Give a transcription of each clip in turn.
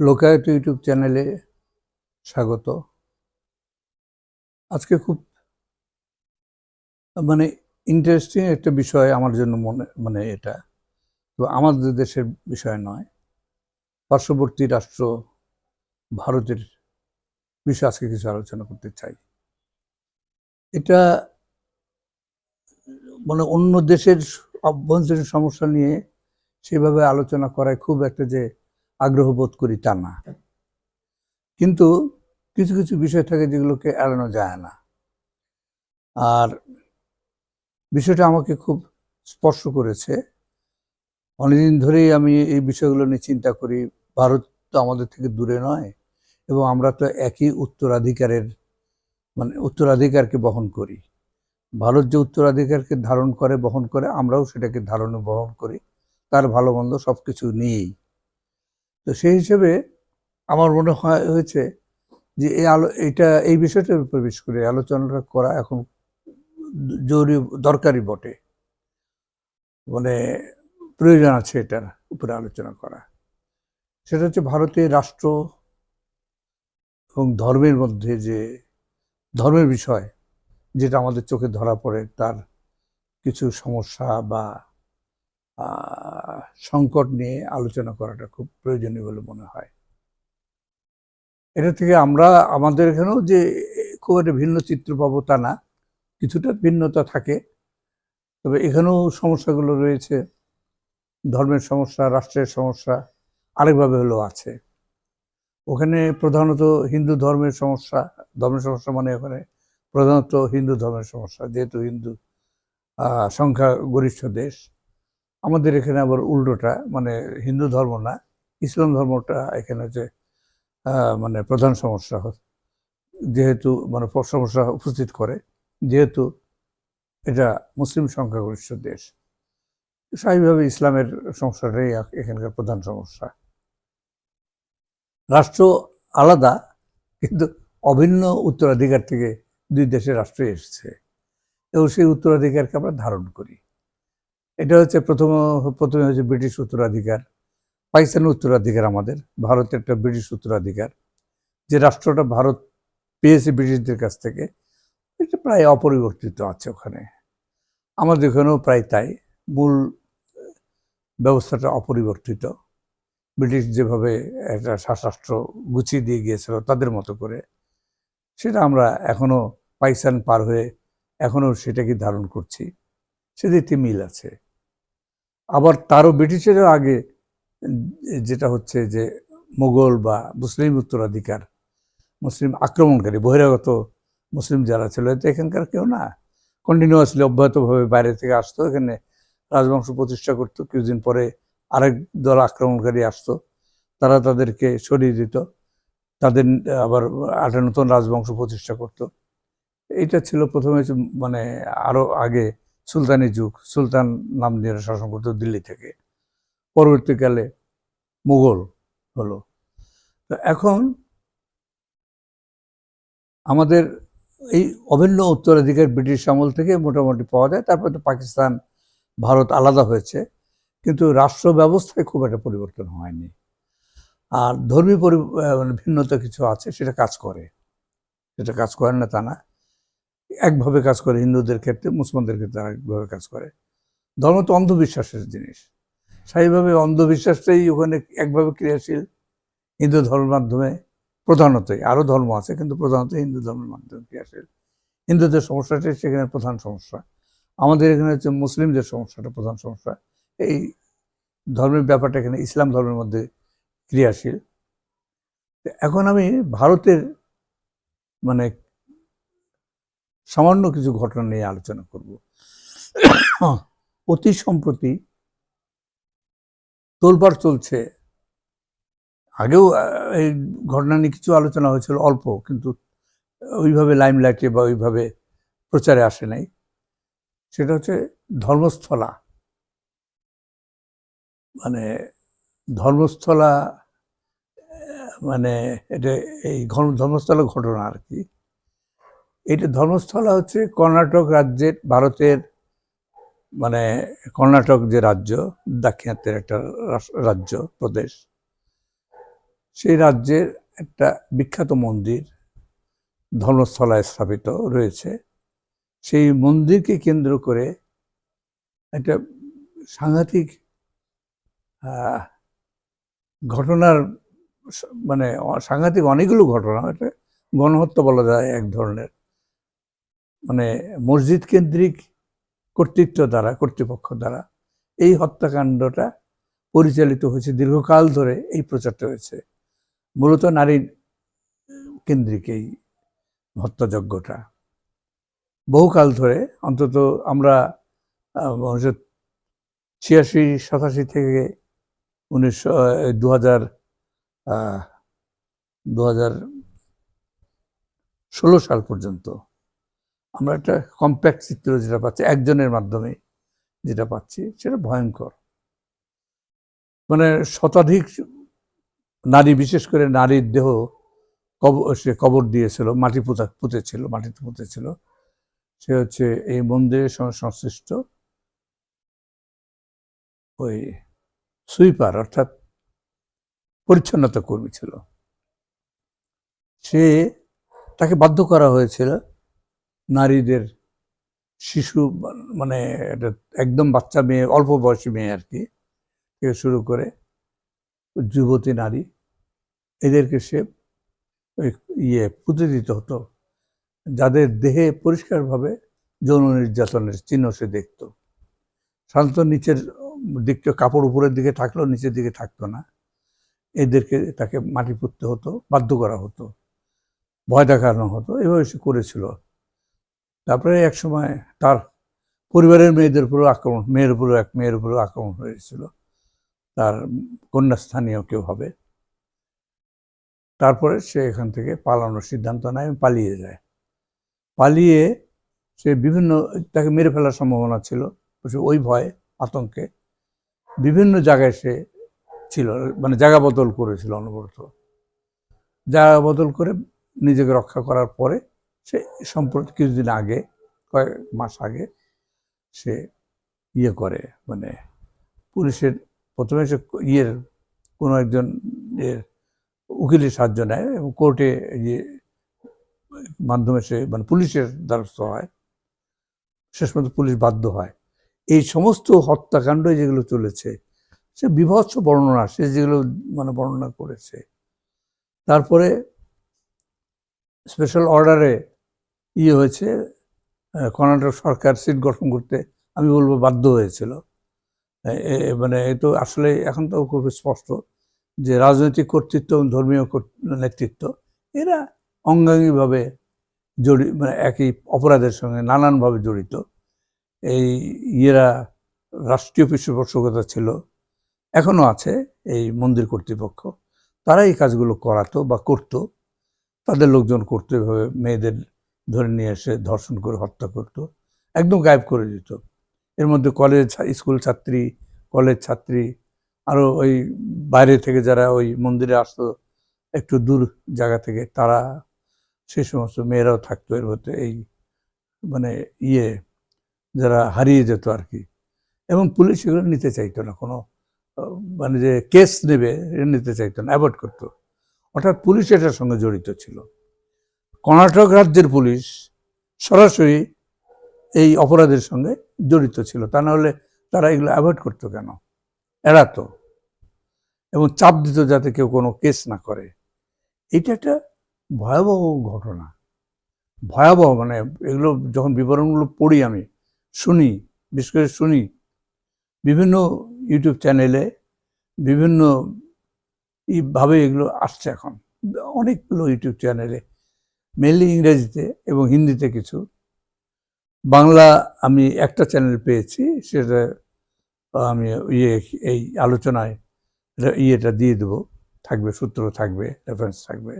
লোকায়ত YouTube চ্যানেলে স্বাগত। আজকে খুব মানে ইন্টারেস্টিং একটা বিষয় আমার জন্য মনে মানে এটা। তো আমাদের দেশের বিষয় নয়। পার্শ্ববর্তী রাষ্ট্র ভারতের বিষয়ে আজকে কিছু আলোচনা করতে চাই। এটা মানে অন্য দেশের অভ্যন্তরীণ সমস্যা নিয়ে সেভাবে আলোচনা করায় খুব একটা যে আগ্রহ বোধ করি তা না। কিন্তু কিছু কিছু বিষয় থাকে যেগুলোকে এড়ানো যায় না। আর বিষয়টা আমাকে খুব স্পর্শ করেছে। অনেকদিন ধরেই আমি এই বিষয়গুলো নিয়ে চিন্তা করি, ভারত তো আমাদের থেকে দূরে নয় এবং আমরা তো একই উত্তরাধিকারের মানে উত্তরাধিকারকে বহন করি। ভারত যে উত্তরাধিকারকে ধারণ করে, বহন করে, আমরাও সেটাকে ধারণ বহন করি। তার ভালো মন্দ সব কিছু নিয়েই। তো সেই হিসেবে আমার মনে হয় হয়েছে যে এই আলো এটা এই বিষয়টার উপর বিশেষ করে আলোচনাটা করা এখন জরুরি দরকারি বটে। মানে প্রয়োজন আছে এটার উপরে আলোচনা করা। সেটা হচ্ছে ভারতের রাষ্ট্র এবং ধর্মের মধ্যে যে ধর্মের বিষয় যেটা আমাদের চোখে ধরা পড়ে, তার কিছু সমস্যা বা সংকট নিয়ে আলোচনা করাটা খুব প্রয়োজনীয় বলে মনে হয়। এটা থেকে আমরা আমাদের এখানেও যে খুব একটা ভিন্ন চিত্র পাবো তা না কিছুটা ভিন্নতা থাকে। তবে এখানেও সমস্যাগুলো রয়েছে ধর্মের সমস্যা রাষ্ট্রের সমস্যা আরেকভাবে হলেও আছে। ওখানে প্রধানত হিন্দু ধর্মের সমস্যা ধর্মের সমস্যা মানে ওখানে প্রধানত হিন্দু ধর্মের সমস্যা যেহেতু হিন্দু আহ, সংখ্যা গরিষ্ঠ দেশ। আমাদের এখানে আবার উল্টোটা মানে হিন্দু ধর্ম না, ইসলাম ধর্মটা এখানে হচ্ছে মানে প্রধান সমস্যা যেহেতু মানে সমস্যা উপস্থিত করে, যেহেতু এটা মুসলিম সংখ্যাগরিষ্ঠ দেশ, স্বাভাবিকভাবে ইসলামের সমস্যাটাই এখানকার প্রধান সমস্যা। রাষ্ট্র আলাদা, কিন্তু অভিন্ন উত্তরাধিকার থেকে দুই দেশের রাষ্ট্রে এসেছে। এবং সেই উত্তরাধিকারকে আমরা ধারণ করি। এটা হচ্ছে প্রথম, প্রথমে হচ্ছে ব্রিটিশ উত্তরাধিকার, পাকিস্তানের উত্তরাধিকার আমাদের, ভারতের একটা ব্রিটিশ উত্তরাধিকার, যে রাষ্ট্রটা ভারত পেয়েছে ব্রিটিশদের কাছ থেকে, এটা প্রায় অপরিবর্তিত আছে ওখানে। আমাদের এখানেও প্রায় তাই, মূল, ব্যবস্থাটা অপরিবর্তিত। ব্রিটিশ যেভাবে একটা শাসরাষ্ট্র গুছিয়ে দিয়ে গিয়েছিল তাদের মতো করে, সেটা আমরা এখনও পাকিস্তান পার হয়ে এখনও সেটাকে ধারণ করছি। সেদিকে মিল আছে। আবার তারও ব্রিটিশেরও আগে, যেটা হচ্ছে যে মোগল বা মুসলিম উত্তরাধিকার, মুসলিম আক্রমণকারী, বহিরাগত মুসলিম যারা ছিল তো এখানকার কেউ না। কন্টিনিউয়াসলি অব্যাহতভাবে বাইরে থেকে আসতো, এখানে রাজবংশ প্রতিষ্ঠা করতো, কিছুদিন পরে আরেক দল আক্রমণকারী আসতো, তারা তাদেরকে সরিয়ে দিত, তাদের আবার একটা নতুন রাজবংশ প্রতিষ্ঠা করত। এইটা ছিল প্রথমে মানে আরও আগে সুলতানি যুগ, সুলতান নাম দিয়ে শাসন করতো দিল্লি থেকে। পরবর্তীকালে মুঘল হলো। তো এখন আমাদের এই অভিন্ন উত্তরাধিকার ব্রিটিশ আমল থেকে মোটামুটি পাওয়া যায়। তারপর তো পাকিস্তান, ভারত আলাদা হয়েছে। কিন্তু রাষ্ট্র ব্যবস্থায় খুব একটা পরিবর্তন হয়নি। আর ধর্মীয় পরি মানে ভিন্নতা কিছু আছে, সেটা কাজ করে। সেটা কাজ করে না তা না। একভাবে কাজ করে, হিন্দুদের ক্ষেত্রে, মুসলমানদের ক্ষেত্রে আরেকভাবে কাজ করে। ধর্ম তো অন্ধবিশ্বাসের জিনিস। স্বাভাবিকভাবে অন্ধবিশ্বাসটাই ওখানে একভাবে ক্রিয়াশীল হিন্দু ধর্মের মাধ্যমে। প্রধানতই আরও ধর্ম আছে, কিন্তু প্রধানত হিন্দু ধর্মের মাধ্যমে ক্রিয়াশীল। হিন্দুদের সমস্যাটাই সেখানে প্রধান সমস্যা। আমাদের এখানে হচ্ছে মুসলিমদের সমস্যাটা প্রধান সমস্যা। এই ধর্মের ব্যাপারটা এখানে ইসলাম ধর্মের মধ্যে ক্রিয়াশীল। এখন আমি ভারতের মানে সামান্য কিছু ঘটনা নিয়ে আলোচনা করব। অতি সম্প্রতি তোলপাড় চলছে। আগেও এই ঘটনা নিয়ে কিছু আলোচনা হয়েছিল, অল্প, কিন্তু ওইভাবে লাইমলাইটে বা ওইভাবে প্রচারে আসে নাই। সেটা হচ্ছে ধর্মস্থলা। মানে ধর্মস্থলা মানে এটা এই ধর্মস্থলা ঘটনা আর কি। এটা ধর্মস্থলা হচ্ছে কর্ণাটক রাজ্যের, ভারতের মানে কর্ণাটক যে রাজ্য, দাক্ষিণাত্যের একটা রাজ্য, প্রদেশ। সেই রাজ্যের একটা বিখ্যাত মন্দির ধর্মস্থলায় স্থাপিত রয়েছে। সেই মন্দিরকে কেন্দ্র করে একটা সাংঘাতিক ঘটনার মানে সাংঘাতিক অনেকগুলো ঘটনা, এটা গণহত্যা বলা যায় এক ধরনের। মানে মসজিদ কেন্দ্রিক কর্তৃত্ব দ্বারা, কর্তৃপক্ষ দ্বারা এই হত্যাকাণ্ডটা পরিচালিত হয়েছে দীর্ঘকাল ধরে এই প্রচারটা হয়েছে। মূলত নারী কেন্দ্রিক এই হত্যাযজ্ঞটা। বহুকাল ধরে অন্তত আমরা ছিয়াশি, সাতাশি থেকে উনিশশো দু হাজার দু হাজার ষোলো সাল পর্যন্ত আমরা একটা কম্প্যাক্ট চিত্র যেটা পাচ্ছি, একজনের মাধ্যমে যেটা পাচ্ছি, সেটা ভয়ঙ্কর। মানে শতাধিক নারী, বিশেষ করে নারীর দেহ কবর সে কবর দিয়েছিল, মাটি পুঁতা, পুঁতেছিল, মাটিতে পুঁতেছিল। সে হচ্ছে এই মন্দিরের সঙ্গে সংশ্লিষ্ট ওই সুইপার, অর্থাৎ পরিচ্ছন্নতা কর্মী ছিল। সে তাকে বাধ্য করা হয়েছিল নারীদের শিশু মানে একদম বাচ্চা মেয়ে, অল্প বয়সী মেয়ে আর কি শুরু করে যুবতী নারী, এদেরকে সে ইয়ে পুঁতে দিতে হতো। যাদের দেহে পরিষ্কারভাবে যৌন নির্যাতনের চিহ্ন সে দেখত। সাধারণত নিচের দিকটা কাপড় উপরের দিকে থাকলেও নিচের দিকে থাকতো না। এদেরকে তাকে মাটি পুঁততে হতো, বাধ্য করা হতো। ভয় দেখানো হতো, এভাবে সে করেছিল। তারপরে এক সময় তার পরিবারের মেয়েদের উপরেও আক্রমণ, মেয়ের উপরেও এক, মেয়ের উপরেও আক্রমণ হয়েছিল। তার কন্যাস্থানীয় কেউ হবে। তারপরে সে এখান থেকে পালানোর সিদ্ধান্ত নেয় পালিয়ে যায়। পালিয়ে সে বিভিন্ন, তাকে মেরে ফেলার সম্ভাবনা ছিল ওই ভয়ে, আতঙ্কে বিভিন্ন জায়গায় সে ছিল মানে জায়গা বদল করেছিল অনবরত। জায়গা বদল করে নিজেকে রক্ষা করার পরে সে সম্প্রতি কিছুদিন আগে, কয়েক মাস আগে সে ইয়ে করে মানে পুলিশের প্রথমে সে ইয়ের কোনো একজন ইয়ের উকিলের সাহায্য নেয় এবং কোর্টে ইয়ে মাধ্যমে সে মানে পুলিশের দ্বারস্থ হয়। শেষ পর্যন্ত পুলিশ বাধ্য হয়। এই সমস্ত হত্যাকাণ্ড যেগুলো চলেছে, সে বিভৎস বর্ণনা, সে যেগুলো মানে বর্ণনা করেছে। তারপরে স্পেশাল অর্ডারে ইয়ে হয়েছে কর্ণাটক সরকার সিট গঠন করতে আমি বলব বাধ্য হয়েছিল। মানে এ তো আসলে এখন তো খুব স্পষ্ট যে রাজনৈতিক কর্তৃত্ব এবং ধর্মীয় নেতৃত্ব, এরা অঙ্গাঙ্গিভাবে জড়ি মানে একই অপরাধের সঙ্গে নানানভাবে জড়িত। এই ইয়েরা রাষ্ট্রীয় পৃষ্ঠপোষকতা ছিল এখনও আছে এই মন্দির কর্তৃপক্ষ। তারা এই কাজগুলো করাতো বা করতো, তাদের লোকজন করতো এভাবে, মেয়েদের ধরে নিয়ে এসে ধর্ষণ করে, হত্যা করতো, একদম গায়েব করে দিত। এর মধ্যে কলেজ স্কুল ছাত্রী কলেজ ছাত্রী আরও ওই বাইরে থেকে যারা ওই মন্দিরে আসতো, একটু দূর জায়গা থেকে, তারা, সে সমস্ত মেয়েরাও থাকতো এর মধ্যে এই মানে ইয়ে যারা হারিয়ে যেত আর কি। এবং পুলিশ এগুলো নিতে চাইতো না, কোনো মানে যে কেস নেবে, নিতে চাইতো না অ্যাভয়েড করতো। অর্থাৎ পুলিশ এটার সঙ্গে জড়িত ছিল। কর্ণাটক রাজ্যের পুলিশ সরাসরি এই অপরাধের সঙ্গে জড়িত ছিল। তা নাহলে তারা এগুলো অ্যাভয়েড করতো কেন? এড়াতো এবং চাপ দিত যাতে কেউ কোনো কেস না করে। এটা একটা ভয়াবহ ঘটনা। ভয়াবহ মানে এগুলো যখন বিবরণগুলো পড়ি আমি, শুনি, বিশেষ করে শুনি, বিভিন্ন ইউটিউব চ্যানেলে বিভিন্ন ভাবে এগুলো আসছে এখন। অনেকগুলো ইউটিউব চ্যানেলে মেনলি ইংরেজিতে এবং হিন্দিতে কিছু। বাংলা আমি একটা চ্যানেল পেয়েছি, সেটা আমি ইয়ে এই আলোচনায় ইয়েটা দিয়ে দেবো। থাকবে, সূত্র থাকবে রেফারেন্স থাকবে।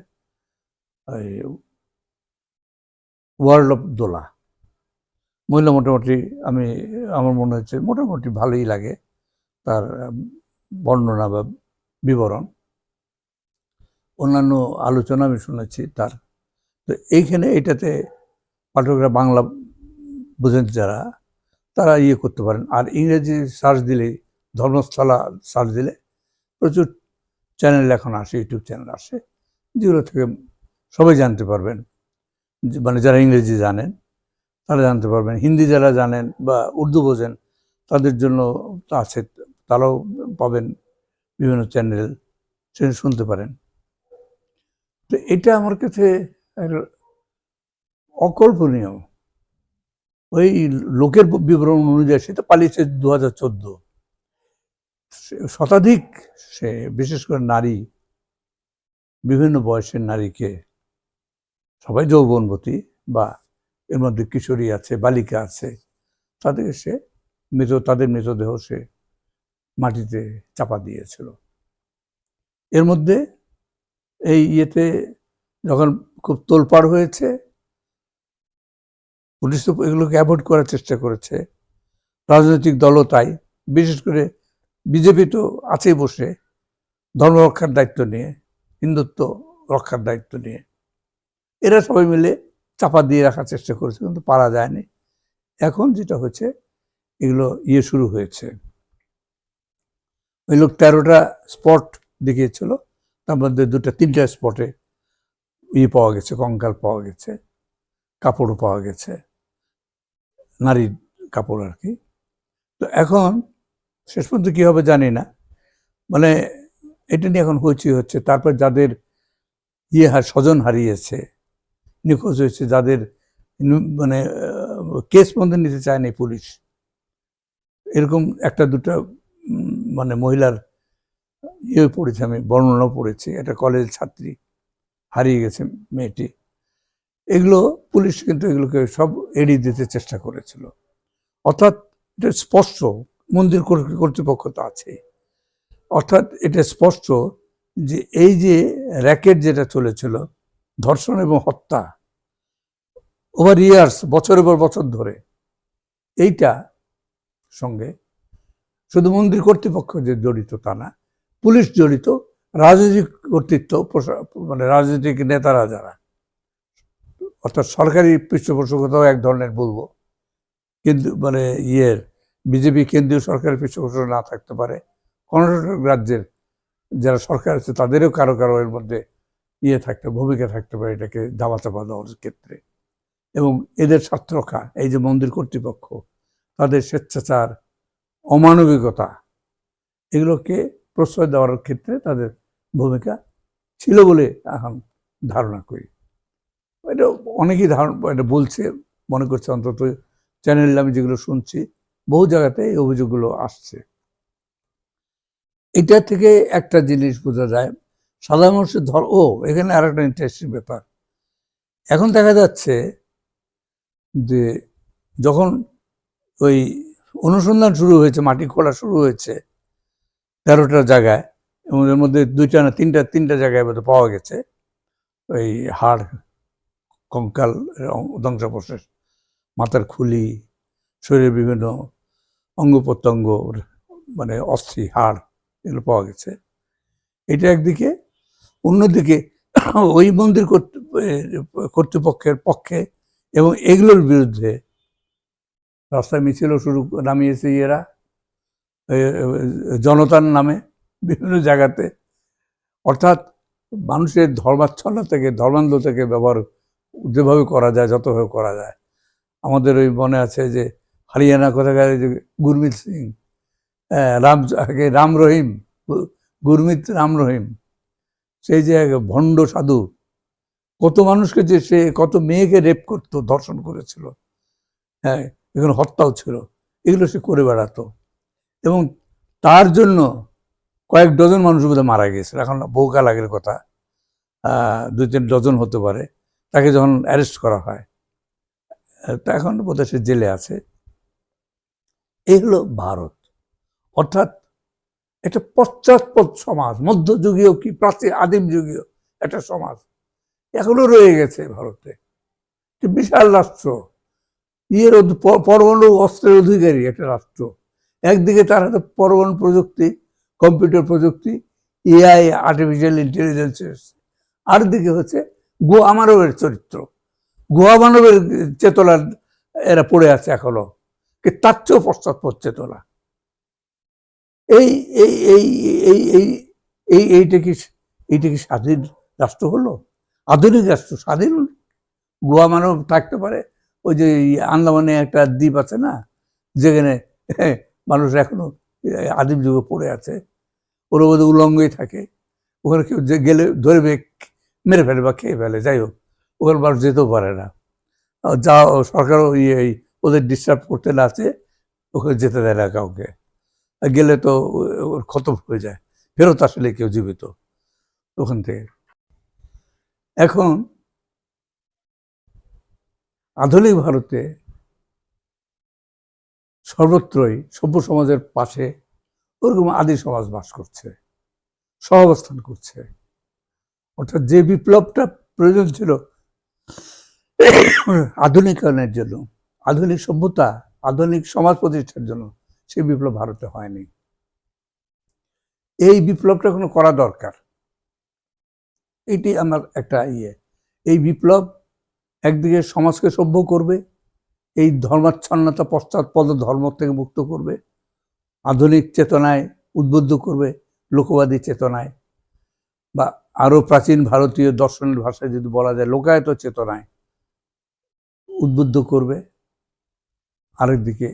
ওয়ার্ল্ড অফ দোলা মহিলা মোটামুটি আমি, আমার মনে হচ্ছে মোটামুটি ভালোই লাগে তার বর্ণনা বা বিবরণ। অন্যান্য আলোচনা আমি শুনেছি তার। তো এইখানে এটাতে পাঠকরা বাংলা বোঝেন যারা, তারা ইয়ে করতে পারেন। আর ইংরেজি সার্চ দিলে, ধর্মস্থলা সার্চ দিলে প্রচুর চ্যানেল এখন আসে, ইউটিউব চ্যানেল আসে, যেগুলো থেকে সবাই জানতে পারবেন। মানে যারা ইংরেজি জানেন, তারা জানতে পারবেন। হিন্দি যারা জানেন বা উর্দু বোঝেন, তাদের জন্য আছে, তারাও পাবেন বিভিন্ন চ্যানেল সেখানে শুনতে পারেন। তো এটা আমার কাছে অকল্পনীয়। ওই লোকের বিবরণ অনুযায়ী সে তো পালিয়েছে দু হাজার চোদ্দ শতাধিক সে, বিশেষ করে নারী, বিভিন্ন বয়সের নারীকে সবাই যৌবনবতী বা এর মধ্যে কিশোরী আছে, বালিকা আছে, তাদের সে মৃত, তাদের মৃতদেহ সে মাটিতে চাপা দিয়েছিল। এর মধ্যে এই ইয়েতে যখন খুব তোলপাড় হয়েছে। পুলিশ তো এগুলোকে অ্যাভয়েড করার চেষ্টা করেছে। রাজনৈতিক দলও তাই। বিশেষ করে বিজেপি তো আছেই বসে। ধর্ম রক্ষার দায়িত্ব নিয়ে, হিন্দুত্ব রক্ষার দায়িত্ব নিয়ে। এরা সবাই মিলে চাপা দিয়ে রাখার চেষ্টা করেছে, কিন্তু পারা যায়নি। এখন যেটা হচ্ছে এগুলো ইয়ে শুরু হয়েছে। ওই লোক তেরোটা স্পট দেখিয়েছিল। তার মধ্যে দুটো, তিনটা স্পটে ইয়ে পাওয়া গেছে, কঙ্কাল পাওয়া গেছে, কাপড়ও পাওয়া গেছে, নারীর কাপড় আর কি। তো এখন শেষ পর্যন্ত কী হবে জানি না। মানে এটা নিয়ে এখন হইচই হচ্ছে। তারপর যাদের ইয়ে হার স্বজন হারিয়েছে, নিখোঁজ হয়েছে, যাদের মানে কেস মধ্যে নিতে চায়নি পুলিশ, এরকম একটা দুটো মানে মহিলার ইয়ে পড়েছি, আমি বর্ণনা পড়েছি, একটা কলেজ ছাত্রী। হারিয়ে গেছে মেয়েটি। এগুলো পুলিশ কিন্তু এগুলোকে সব এড়িয়ে দিতে চেষ্টা করেছিল। অর্থাৎ এটা স্পষ্ট, মন্দির কর্তৃ- কর্তৃপক্ষ তো আছেই অর্থাৎ এটা স্পষ্ট যে এই যে র্যাকেট যেটা চলেছিল, ধর্ষণ এবং হত্যা ওভার ইয়ার্স বছরের পর বছর ধরে, এইটা সঙ্গে শুধু মন্দির কর্তৃপক্ষ যে জড়িত তা না, পুলিশ জড়িত রাজনৈতিক কর্তৃত্ব মানে রাজনৈতিক নেতারা যারা, অর্থাৎ সরকারি পৃষ্ঠপোষকতাও এক ধরনের বলব। কিন্তু মানে ইয়ের বিজেপি কেন্দ্রীয় সরকারের পৃষ্ঠপোষক না থাকতে পারে। কর্ণাটক রাজ্যের যারা সরকার আছে, তাদেরও কারও কারও এর মধ্যে ইয়ে থাকতে, ভূমিকা থাকতে পারে এটাকে দাবা চাপা দেওয়ার ক্ষেত্রে। এবং এদের স্বার্থ রক্ষা, এই যে মন্দির কর্তৃপক্ষ, তাদের স্বেচ্ছাচার, অমানবিকতা, এগুলোকে প্রশ্রয় দেওয়ার ক্ষেত্রে তাদের ভূমিকা ছিল বলে এখন ধারণা করি। এটা অনেকেই ধারণা, এটা বলছে, মনে করছে অন্তত চ্যানেল আমি যেগুলো শুনছি, বহু জায়গাতে এই অভিযোগগুলো আসছে। এটা থেকে একটা জিনিস বোঝা যায়, সাধারণ মানুষের ধর, ও, এখানে আর একটা ইন্টারেস্টিং ব্যাপার। এখন দেখা যাচ্ছে যে যখন ওই অনুসন্ধান শুরু হয়েছে, মাটি খোঁড়া শুরু হয়েছে, তেরোটা জায়গায় এবং এর মধ্যে দুইটা না তিনটা তিনটা জায়গায় বোধহয় পাওয়া গেছে। ওই হাড় কঙ্কাল ধ্বংসাবশেষ মাথার খুলি শরীরের বিভিন্ন অঙ্গ প্রত্যঙ্গ মানে অস্থি হাড় এগুলো পাওয়া গেছে। এটা একদিকে। অন্যদিকে ওই মন্দির কর্তৃ- কর্তৃপক্ষের পক্ষে এবং এগুলোর বিরুদ্ধে রাস্তায় মিছিলও শুরু নামিয়েছে ইয়েরা এ, এ, জনতার নামে। বিভিন্ন জায়গাতে। অর্থাৎ মানুষের ধর্মাচ্ছন্ন থেকে ধর্মান্ধ থেকে ব্যবহার যেভাবে করা যায় যতভাবে করা যায়। আমাদের ওই মনে আছে যে হরিয়ানা কোথাকার যে গুরমিত সিং হ্যাঁ, রাম রাম রহিম গুরমিত রাম রহিম সেই যে ভণ্ড সাধু কত মানুষকে যে সে কত মেয়েকে রেপ করতো ধর্ষণ করেছিল হ্যাঁ এখানে হত্যাও ছিল এগুলো সে করে বেড়াতো। এবং তার জন্য কয়েক ডজন মানুষ বোধহয় মারা গিয়েছিল। এখন বহুকাল আগের কথা। দুই তিন ডজন হতে পারে। তাকে যখন অ্যারেস্ট করা হয় তা এখন বোধহয় সে জেলে আছে। এই হলো ভারত। অর্থাৎ একটা পশ্চাৎপদ সমাজ, মধ্যযুগীয় কি প্রাচীন আদিম যুগীয় একটা সমাজ, এখনও রয়ে গেছে ভারতে। বিশাল রাষ্ট্র। ইয়ের পরমাণু অস্ত্রের অধিকারী একটা রাষ্ট্র। একদিকে তার হাতে পরমাণু প্রযুক্তি কম্পিউটার প্রযুক্তি এআই আর্টিফিশিয়াল ইন্টেলিজেন্স আর দিকে হচ্ছে গোয়া মানবের চরিত্র। গোয়া মানবের চেতনার এরা পড়ে আছে এখনও। তার চেয়েও পশ্চাৎপদ চেতনা। এই এই এই এই এই এই, এইটা কি এইটা কি স্বাধীন রাষ্ট্র হলো? আধুনিক রাষ্ট্র, স্বাধীন? গোয়া মানব থাকতে পারে। ওই যে আন্দামানে একটা দ্বীপ আছে না? যেখানে মানুষ এখনও আদিম যুগে পড়ে আছে। ওর মধ্যে উলঙ্গই থাকে। ওখানে কেউ গেলে ধরবে, মেরে ফেলে বা খেয়ে ফেলে, যাই হোক, ওখানে মানুষ যেতেও পারে না। যা সরকারও ইয়ে ওদের ডিস্টার্ব করতে না আছে ওখানে যেতে দেয় না কাউকে। গেলে তো ওর খতম হয়ে যায়। ফেরত আসলে কেউ জীবিত ওখান থেকে। এখন আধুনিক ভারতে সর্বত্রই সভ্য সমাজের পাশে ওরকম আদি সমাজ বাস করছে, সহাবস্থান করছে। অর্থাৎ যে বিপ্লবটা প্রয়োজন ছিল আধুনিকায়নের জন্য, আধুনিক সভ্যতা, আধুনিক সমাজ প্রতিষ্ঠার জন্য সেই বিপ্লব ভারতে হয়নি। এই বিপ্লবটা কোনো করা দরকার। এটি আমার একটা ইয়ে। এই বিপ্লব একদিকে সমাজকে সভ্য করবে এই ধর্মাচ্ছন্নতা পশ্চাৎপদ ধর্ম থেকে মুক্ত করবে, আধুনিক চেতনায় উদ্বুদ্ধ করবে, লোকবাদী চেতনায়। বা আরও প্রাচীন ভারতীয় দর্শনের ভাষায় যদি বলা যায়, লোকায়ত চেতনায় উদ্বুদ্ধ করবে। আরেকদিকে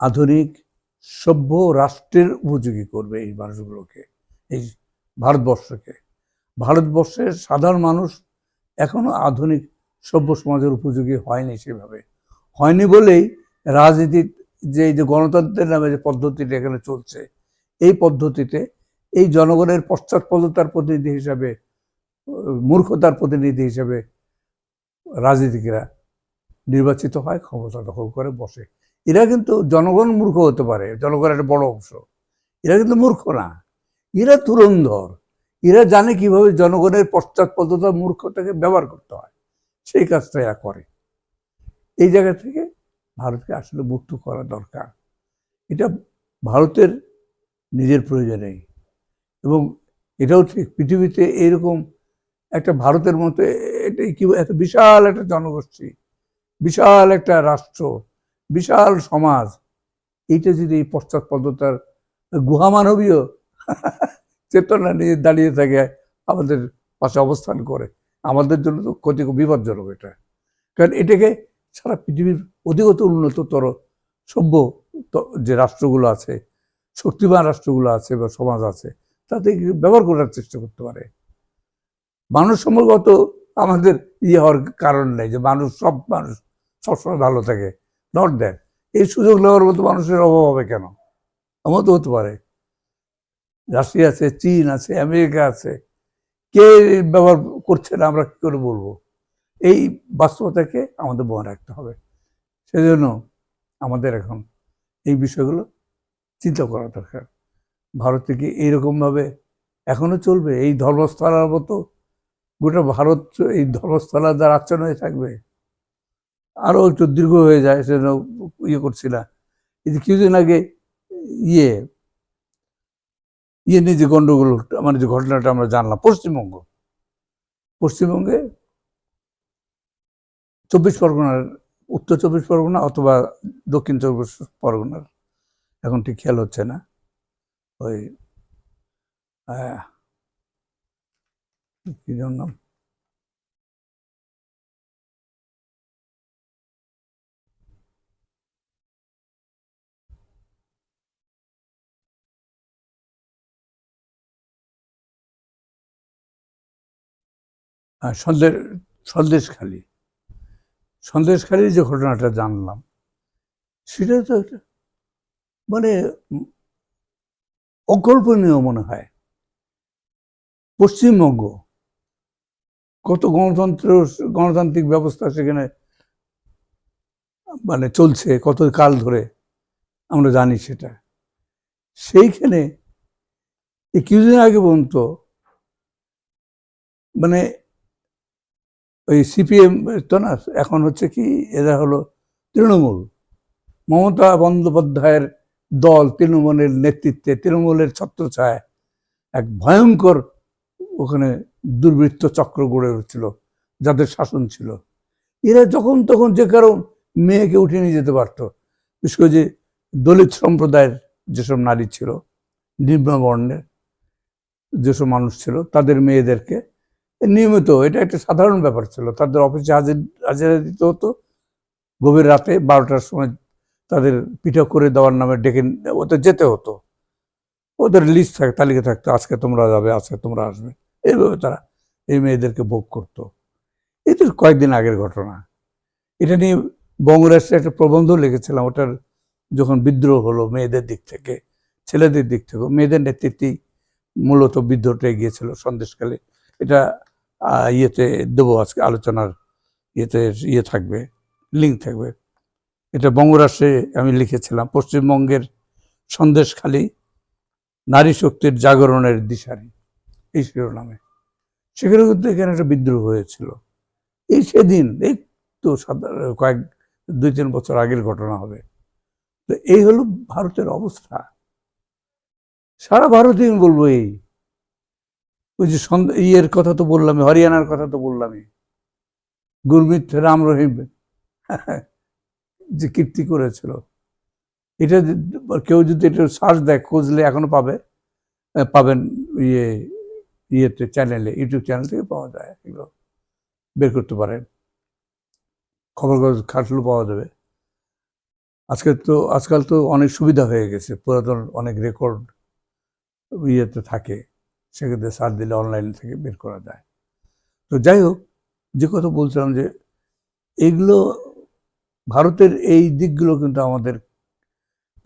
আধুনিক সভ্য রাষ্ট্রের উপযোগী করবে এই মানুষগুলোকে, এই ভারতবর্ষকে। ভারতবর্ষের সাধারণ মানুষ এখনও আধুনিক সভ্য সমাজের উপযোগী হয়নি সেভাবে। হয়নি বলেই রাজনীতির যে যে গণতন্ত্রের নামে যে পদ্ধতিটা এখানে চলছে, এই পদ্ধতিতে এই জনগণের পশ্চাৎপদতার প্রতিনিধি হিসাবে, মূর্খতার প্রতিনিধি হিসাবে রাজনীতিকরা নির্বাচিত হয়, ক্ষমতা দখল করে বসে। এরা কিন্তু জনগণ মূর্খ হতে পারে, জনগণের একটা বড় অংশ। এরা কিন্তু মূর্খ না। এরা তুরন্ধর এরা জানে কীভাবে জনগণের পশ্চাৎপদতা মূর্খতাকে ব্যবহার করতে হয়। সেই কাজটা এরা করে। এই জায়গা থেকে ভারতকে আসলে মুক্ত করা দরকার। এটা ভারতের নিজের প্রয়োজনেই এবং এটাও ঠিক পৃথিবীতে এরকম একটা ভারতের মতো এটা কি এত বিশাল একটা জনগোষ্ঠী, বিশাল একটা রাষ্ট্র, বিশাল সমাজ, এইটা যদি এই পশ্চাৎপদতার গুহামানবীয় চেতনা নিয়ে দাঁড়িয়ে থাকে, আমাদের পাশে অবস্থান করে। আমাদের জন্য তো ক্ষতি বিপজ্জনক এটা। কারণ এটাকে সারা পৃথিবীর অধিকত উন্নততর সভ্য যে রাষ্ট্রগুলো আছে, শক্তিমান রাষ্ট্রগুলো আছে বা সমাজ আছে, তাতে ব্যবহার করার চেষ্টা করতে পারে? মানুষ সম্পর্কত আমাদের ইয়ে হওয়ার কারণ নেই যে মানুষ, সব মানুষ সবসময় ভালো থাকে নট দ্যাট এই সুযোগ নেওয়ার মতো মানুষের অভাব হবে কেন? এমন তো হতে পারে। রাশিয়া আছে, চীন আছে, আমেরিকা আছে কে ব্যবহার করছে না, আমরা কি করে বলব? এই বাস্তবতাকে আমাদের মনে রাখতে হবে। সেজন্য আমাদের এখন এই বিষয়গুলো চিন্তা করা দরকার। ভারত থেকে এইরকমভাবে এখনও চলবে, এই ধর্মস্থলার মতো গোটা ভারত এই ধর্মস্থলার দ্বারা আচ্ছন্ন হয়ে থাকবে। আরও একটু দীর্ঘ হয়ে যায়, সেজন্য ইয়ে করছি না। কিছুদিন আগে ইয়ে ইয়ে নিয়ে যে গণ্ডগোল মানে যে ঘটনাটা আমরা জানলাম, পশ্চিমবঙ্গ। পশ্চিমবঙ্গে চব্বিশ পরগনার, উত্তর চব্বিশ পরগনা অথবা দক্ষিণ চব্বিশ পরগনার। এখন ঠিক খেয়াল হচ্ছে না। ওই কি যেন নাম সন্দেশ, সন্দেশখালী। সন্দেশখালীর যে ঘটনাটা জানলাম, সেটা তো মানে অকল্পনীয় মনে হয়। পশ্চিমবঙ্গ, কত গণতন্ত্র, গণতান্ত্রিক ব্যবস্থা সেখানে মানে চলছে, কত কাল ধরে আমরা জানি সেটা। সেইখানে কিছুদিন আগে পর্যন্ত মানে ওই সিপিএম তো না, এখন হচ্ছে কি এরা হলো তৃণমূল। মমতা বন্দ্যোপাধ্যায়ের দল তৃণমূলের নেতৃত্বে, তৃণমূলের ছত্রছায় এক ভয়ঙ্কর ওখানে দুর্বৃত্ত চক্র গড়ে উঠছিল, যাদের শাসন ছিল। এরা যখন তখন যে কারও মেয়েকে উঠিয়ে নিয়ে যেতে পারতো, বিশেষ করে যে দলিত সম্প্রদায়ের যেসব নারী ছিল, নিম্নবর্ণের যেসব মানুষ ছিল, তাদের মেয়েদেরকে নিয়মিত, এটা একটা সাধারণ ব্যাপার ছিল। তাদের অফিসে হাজির, হাজিরা দিতে হতো। গভীর রাতে বারোটার সময় তাদের পিঠা করে দেওয়ার নামে ডেকে ওদের যেতে হতো। ওদের লিস্ট থাকে, তালিকা থাকতো, আজকে তোমরা যাবে, আজকে তোমরা আসবে। এইভাবে তারা এই মেয়েদেরকে ভোগ করতো। তো কয়েকদিন আগের ঘটনা। এটা নিয়ে বঙ্গরাষ্ট্রে একটা প্রবন্ধ লিখেছিলাম, ওটার যখন বিদ্রোহ হলো মেয়েদের দিক থেকে, ছেলেদের দিক থেকে, মেয়েদের নেতৃত্বেই মূলত বিদ্রোহটা গিয়েছিল সন্দেশকালে এটা ইয়েতে দেবো আজকে, আলোচনার ইয়েতে ইয়ে থাকবে লিঙ্ক থাকবে। এটা বঙ্গরাষ্ট্রে আমি লিখেছিলাম, পশ্চিমবঙ্গের সন্দেশখালী নারী শক্তির জাগরণের দিশারি, এই শিরোনামে। সেখানে কিন্তু এখানে একটা বিদ্রোহ হয়েছিল। এই সেদিন, এই তো কয়েক, দুই, তিন বছর আগের ঘটনা হবে। তো এই হলো ভারতের অবস্থা। সারা ভারতে আমি বলব এই। ওই যে ইয়ের কথা তো বললামই, হরিয়ানার কথা তো বললামই। গুরমিত রাম রহিম যে কীর্তি করেছিল। এটা কেউ যদি এটা সার্চ দেয় খুঁজলে এখনও পাবে, পাবেন ইয়ে ইয়েতে চ্যানেলে, ইউটিউব চ্যানেল থেকে পাওয়া যায় এগুলো। বের করতে পারেন। খবর কাগজ খাটলেও পাওয়া যাবে। আজকে তো, আজকাল তো অনেক সুবিধা হয়ে গেছে। পুরাতন অনেক রেকর্ড ইয়েতে থাকে। সেক্ষেত্রে সার দিলে অনলাইন থেকে বের করা যায়। তো যাই হোক যে কথা বলছিলাম যে এগুলো ভারতের এই দিকগুলো কিন্তু আমাদের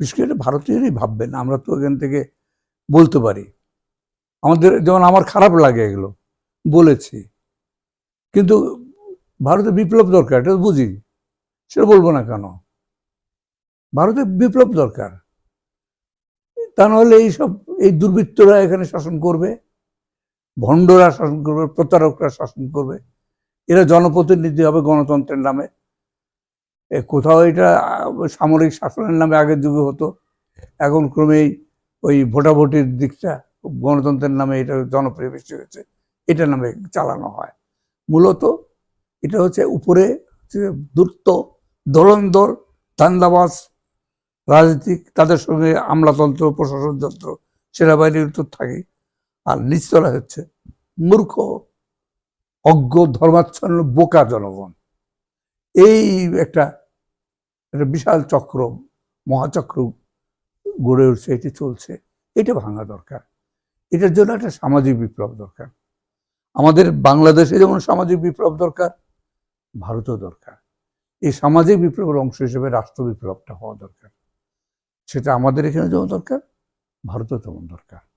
বিশেষ করে ভারতীয়রাই ভাববেন আমরা তো এখান থেকে বলতে পারি। আমাদের যেমন আমার খারাপ লাগে এগুলো, বলেছি। কিন্তু ভারতে বিপ্লব দরকার, এটা বুঝি, সেটা বলব না কেন? ভারতে বিপ্লব দরকার। তা নাহলে এইসব এই দুর্বৃত্তরা এখানে শাসন করবে, ভণ্ডরা শাসন করবে, প্রতারকরা শাসন করবে, এরা জনপ্রতিনিধি হবে গণতন্ত্রের নামে। কোথাও এটা সামরিক শাসনের নামে আগের যুগে হতো, এখন ক্রমেই ওই ভোটাভুটির দিকটা গণতন্ত্রের নামে এটা জনপ্রিয় বেশি হয়েছে, এটার নামে চালানো হয়। মূলত এটা হচ্ছে উপরে দূর্ত ধরন্দর ধান্দাবাজ, রাজনীতিক, তাদের সঙ্গে আমলাতন্ত্র, প্রশাসন যন্ত্র। সেনাবাহিনীর তো থাকে আর নিচতলা হচ্ছে মূর্খ, অজ্ঞ, ধর্মাচ্ছন্ন, বোকা জনগণ। এই একটা একটা বিশাল চক্র, মহাচক্র গড়ে উঠছে, এটি চলছে। এটা ভাঙা দরকার। এটার জন্য একটা সামাজিক বিপ্লব দরকার। আমাদের বাংলাদেশে যেমন সামাজিক বিপ্লব দরকার, ভারতেও দরকার। এই সামাজিক বিপ্লবের অংশ হিসেবে রাষ্ট্র বিপ্লবটা হওয়া দরকার। সেটা আমাদের এখানে যেমন দরকার। ভারতেও তেমন দরকার।